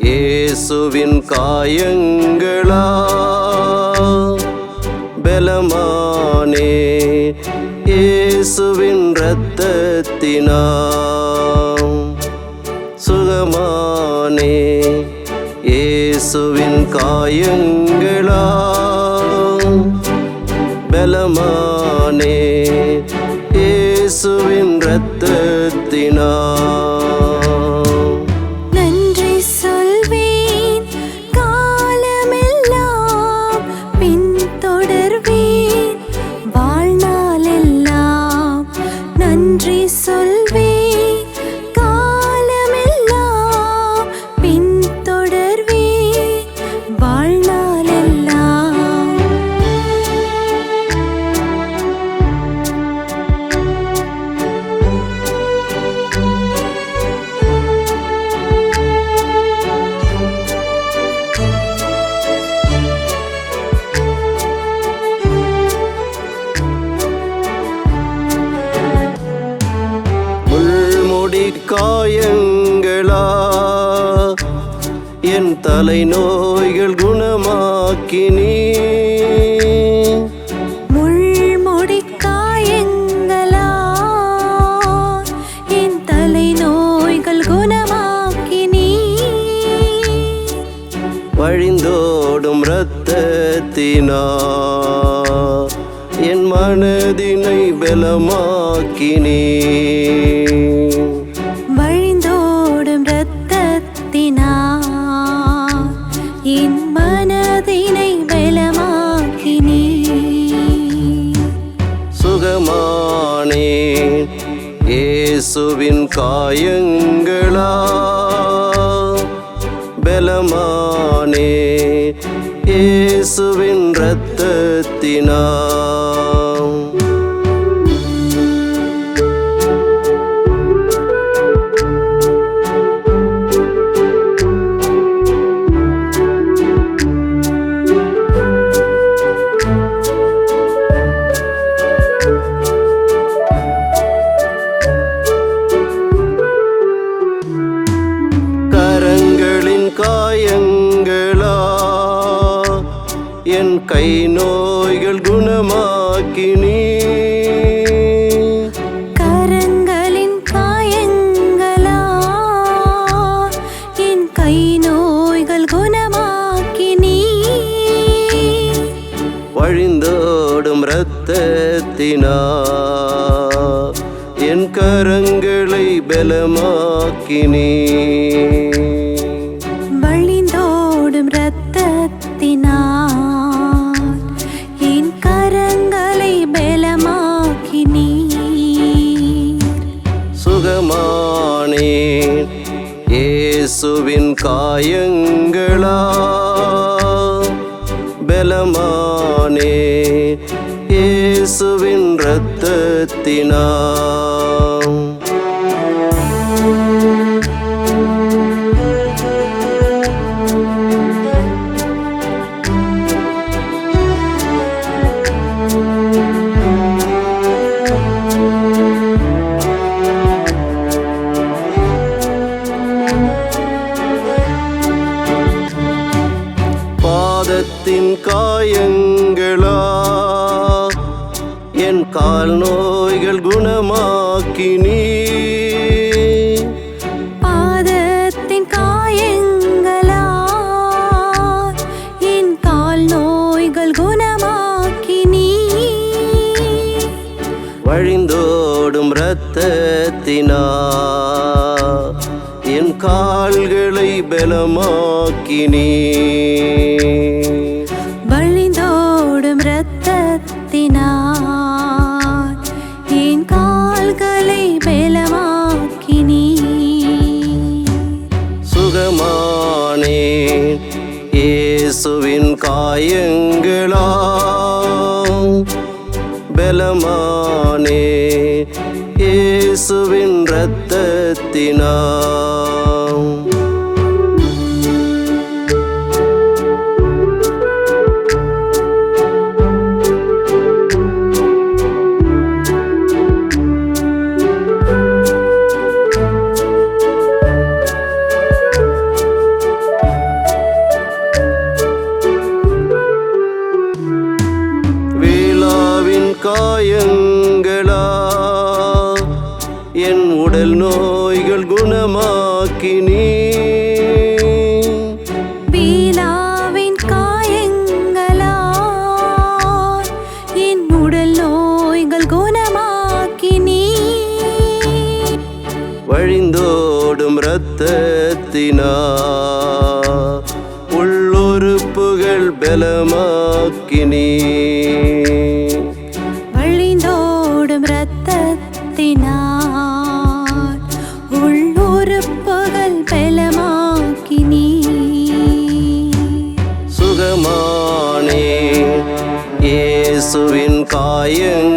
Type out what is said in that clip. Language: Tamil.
இயேசுவின் காயங்களா பலமானே. இயேசுவின் இரத்தத்தினா சுகமானே. இயேசுவின் காயங்களா பலமானே. இயேசுவின் இரத்தத்தினா என் என் தலைநோய்கள் குணமாக்கினீ வழிந்தோடும் இரத்தத்தினா என் மனதினை பலமாக்கினீ இயேசுவின் காயங்களா? பலமானே இயேசுவின் இரத்தத்தினா கை நோய்கள் குணமாக்கினீ. கரங்களின் காயங்களா? என் கை நோய்கள் குணமாக்கினீ. வழிந்தோடும் இரத்தத்தினா. என் கரங்களை பலமாக்கினீ. வழிந்தோடும் இரத்தத்தினால் காயங்களா? பலமானே இயேசுவின் இரத்தத்தினா கால் நோய்கள் குணமாக்கினீ பாதத்தின் காயங்களா என் கால் நோய்கள் குணமாக்கினீ வழிந்தோடும் இரத்தத்தினா என் கால்களை பலமாக்கினீ வழிந்தோடும் இயேசுவின் பலமானே இயேசுவின் இரத்தத்தினா காயங்களா? என் உடல் நோய்கள் குணமாக்கி நீ வழிந்தோடும் ரத்தத்தினா உள்ளுறுப்புகள் பலமாக்கினீ சுகமானே இயேசுவின் காயங்களா